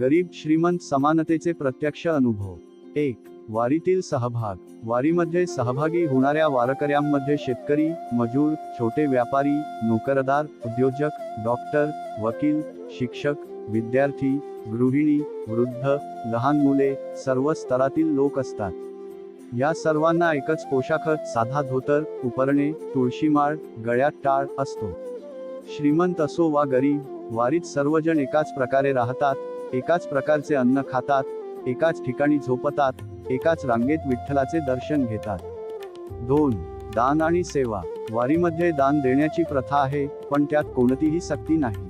गरीब श्रीमंत समानतेचे प्रत्यक्ष अनुभव. एक वारीतील सहभाग. वारीमध्ये सहभागी होणाऱ्या वारकऱ्यांमध्ये शेतकरी मजूर छोटे व्यापारी नोकरदार उद्योजक डॉक्टर वकील शिक्षक विद्यार्थी गृहिणी वृद्ध लहान मुले सर्व स्तरातील लोक असतात. या सर्वांना एकच पोशाखत साधा धोतर उपरणे तुळशीमाळ गळ्यात टाळ असतो. श्रीमंत असो वा गरीब वारीत सर्वजण एकाच प्रकारे राहतात एकाच प्रकारचे अन्न खातात एकाच ठिकाणी झोपतात एकाच रांगेत विठ्ठलाचे दर्शन घेतात. दोन दान आणि सेवा. वारीमध्ये दान देण्याची प्रथा आहे पण त्यात कोणतीही सक्ती नाही.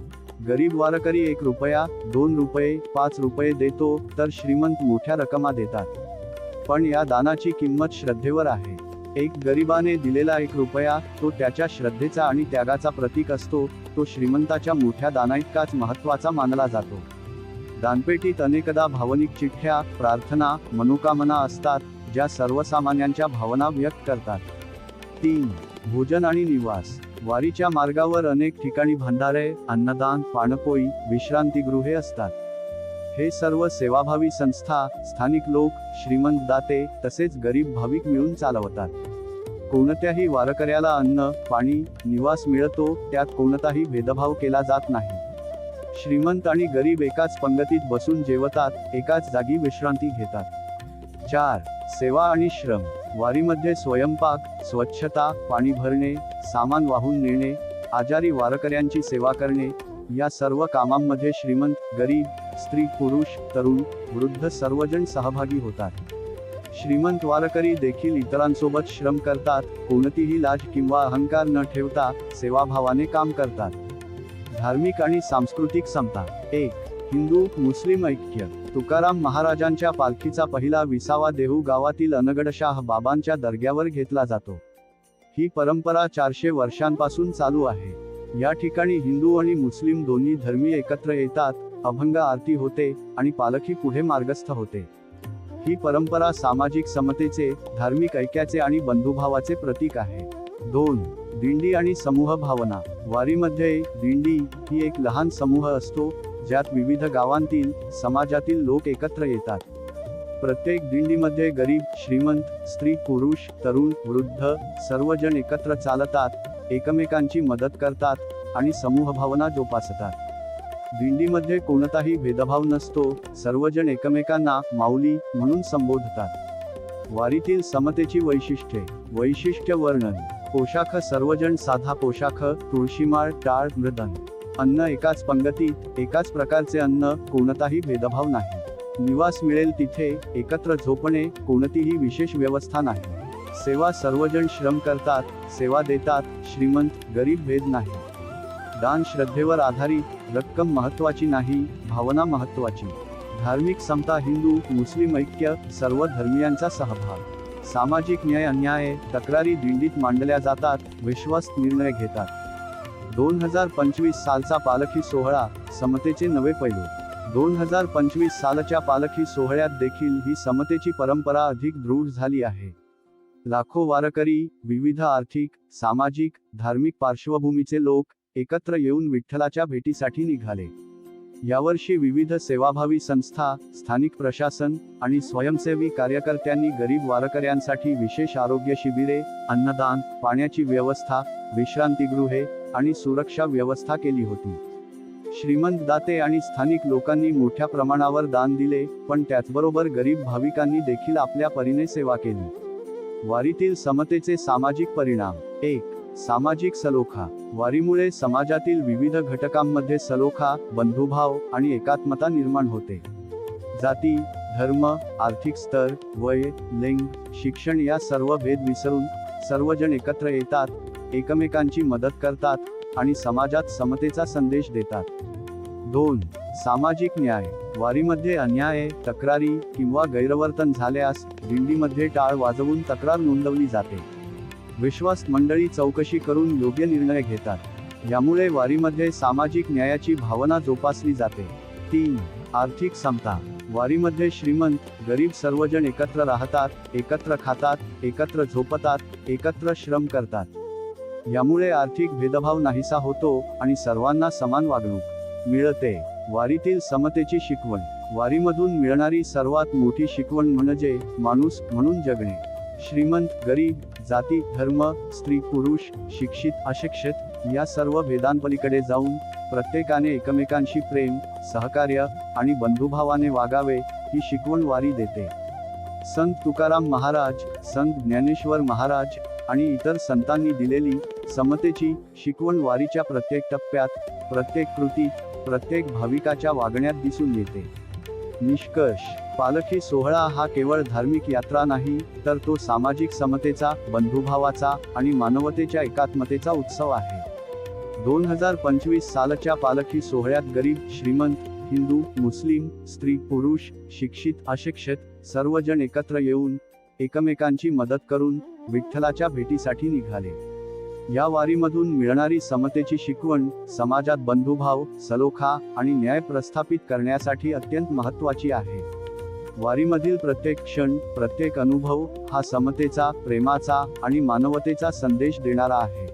गरीब वारकरी एक रुपया दोन रुपये पाच रुपये देतो तर श्रीमंत मोठ्या रकमा देतात. पण या दानाची किंमत श्रद्धेवर आहे. एक गरिबाने दिलेला एक रुपया तो त्याच्या श्रद्धेचा आणि त्यागाचा प्रतीक असतो तो श्रीमंताच्या मोठ्या दानाइतकाच महत्त्वाचा मानला जातो. दानपेटीत अनेकदा भावनिक चिठ्ठ्या प्रार्थना मनोकामना असतात ज्या सर्वसामान्यांच्या भावना व्यक्त करतात. तीन भोजन आणि निवास. वारीच्या मार्गावर अनेक ठिकाणी भंडारे अन्नदान पाणपोई विश्रांतीगृहे असतात. हे सर्व सेवाभावी संस्था स्थानिक लोक श्रीमंत दाते तसेच गरीब भाविक मिळून चालवतात. कोणत्याही वारकऱ्याला अन्न पाणी निवास मिळतो त्यात कोणताही भेदभाव केला जात नाही. श्रीमंत आणि गरीब एकाच पंगतीत बसून जेवतात एकाच जागी विश्रांती घेतात. चार सेवा आणि श्रम. वारीमध्ये स्वयंपाक स्वच्छता पाणी भरणे सामान वाहून नेणे आजारी वारकऱ्यांची सेवा करणे या सर्व कामांमध्ये श्रीमंत गरीब स्त्री पुरुष तरुण वृद्ध सर्वजण सहभागी होतात. श्रीमंत वारकरी देखील इतरांसोबत श्रम करतात कोणतीही लाज किंवा अहंकार न ठेवता सेवाभावाने काम करतात. धार्मिक आणि सांस्कृतिक समता. एक हिंदू मुस्लिम ऐक्य. तुकाराम महाराजांच्या पालखीचा पहिला विसावा देहू गावातील अनगडशाह बाबांच्या दर्ग्यावर घेतला जातो. ही परंपरा चारशे वर्षांपासून चालू आहे. या ठिकाणी हिंदू आणि मुस्लिम दोन्ही धर्मी एकत्र येतात अभंग आरती होते आणि पालखी पुढे मार्गस्थ होते. ही परंपरा सामाजिक समतेचे धार्मिक ऐक्याचे आणि बंधुभावाचे प्रतीक आहे. दोन दिंडी आणि समूह भावना. वारीमध्ये दिंडी ही एक लहान समूह असतो ज्यात विविध गावांतील समाजातील लोक एकत्र येतात. प्रत्येक दिंडीमध्ये गरीब श्रीमंत स्त्री पुरुष तरुण वृद्ध सर्वजण एकत्र चालतात एकमेकांची मदत करतात आणि समूह भावना जोपासतात. दिंडीमध्ये कोणताही भेदभाव नसतो सर्वजण एकमेकांना माऊली म्हणून संबोधतात. वारीतील समतेची वैशिष्ट्ये. वैशिष्ट्य वर्णन. पोशाख सर्वजण साधा पोशाख तुळशीमाळ टाळ मृदन अन्न एकाच पंगतीत एकाच प्रकारचे अन्न कोणताही भेदभाव नाही. निवास मिळेल तिथे एकत्र झोपणे कोणतीही विशेष व्यवस्था नाही. सेवा सर्वजण श्रम करतात सेवा देतात श्रीमंत गरीब भेद नाही. दान श्रद्धेवर आधारित रक्कम महत्वाची नाही भावना महत्वाची धार्मिक समता हिंदू मुस्लिम ऐक्य सर्व धर्मियांचा सहभाग. सामाजिक न्याय अन्याय तक्रारी दिंडीत मांडल्या जातात विश्वास निर्णय घेतात. दोन हजार पंचवीस सालचा पालखी सोहळा समतेचे नवे पैलू. दोन हजार पंचवीस सालच्या पालखी सोहळ्यात देखील ही समतेची परंपरा अधिक दृढ झाली आहे. लाखो वारकरी विविध आर्थिक सामाजिक धार्मिक पार्श्वभूमीचे लोक एकत्र येऊन विठ्ठलाच्या भेटीसाठी निघाले. यावर्षी विविध सेवाभावी संस्था स्थानिक प्रशासन आणि स्वयंसेवी कार्यकर्त्यांनी गरीब वारकऱ्यांसाठी विशेष आरोग्य शिबिरे अन्नदान पाण्याची व्यवस्था विश्रांतीगृहे आणि सुरक्षा व्यवस्था केली होती. श्रीमंत दाते आणि स्थानिक लोकांनी मोठ्या प्रमाणावर दान दिले पण त्याचबरोबर गरीब भाविकांनी देखील आपल्या परीने सेवा केली. वारीतील समतेचे सामाजिक परिणाम. एक सामाजिक सलोखा. वारीमुळे समाजातील विविध घटकांमध्ये सलोखा बंधुभाव आणि एकात्मता निर्माण होते. जाती धर्म आर्थिक स्तर वय लिंग शिक्षण या सर्व भेद विसरून सर्वजण एकत्र येतात एकमेकांची मदत करतात आणि समाजात समतेचा संदेश देतात. दोन सामाजिक न्याय. वारीमध्ये अन्याय तक्रारी किंवा गैरवर्तन झाल्यास दिंडीमध्ये टाळ वाजवून तक्रार नोंदवली जाते. विश्वास मंडळी चौकशी करून योग्य निर्णय घेतात. यामुळे वारीमध्ये सामाजिक न्यायाची भावना जोपासली जाते. तीन. आर्थिक समता. वारीमध्ये श्रीमंत गरीब सर्वजण एकत्र राहतात एकत्र खातात एकत्र झोपतात एकत्र श्रम करतात. यामुळे आर्थिक भेदभाव नाहीसा होतो आणि सर्वांना समान वागणूक मिळते. वारीतील समतेची शिकवण. वारीमधून मिळणारी सर्वात मोठी शिकवण म्हणजे माणूस म्हणून जगणे. श्रीमंत गरीब जाती धर्म स्त्री पुरुष शिक्षित अशिक्षित या सर्व भेदांपलीकडे जाऊन प्रत्येकाने एकमेकांशी प्रेम सहकार्य आणि बंधुभावाने वागावे ही शिकवण वारी देते. संत तुकाराम महाराज संत ज्ञानेश्वर महाराज आणि इतर संतांनी दिलेली समतेची शिकवण वारीच्या प्रत्येक टप्प्यात प्रत्येक कृतीत प्रत्येक भाविकाच्या वागण्यात दिसून येते. निष्कर्ष. पालखी सोहळा हा केवळ धार्मिक यात्रा नाही तर तो सामाजिक समतेचा बंधुभावाचा आणि मानवतेच्या एकात्मतेचा उत्सव आहे. दोन हजार पंचवीस सालच्या पालखी सोहळ्यात गरीब श्रीमंत हिंदू मुस्लिम स्त्री पुरुष शिक्षित अशिक्षित सर्वजण एकत्र येऊन एकमेकांची मदत करून विठ्ठलाच्या भेटीसाठी निघाले. या वारीमधून मिळणारी समतेची शिकवण समाजात बंधुभाव सलोखा आणि न्याय प्रस्थापित करण्यासाठी अत्यंत महत्त्वाची आहे. वारीमधील प्रत्येक क्षण प्रत्येक अनुभव हा समतेचा प्रेमाचा आणि मानवतेचा संदेश देणारा आहे.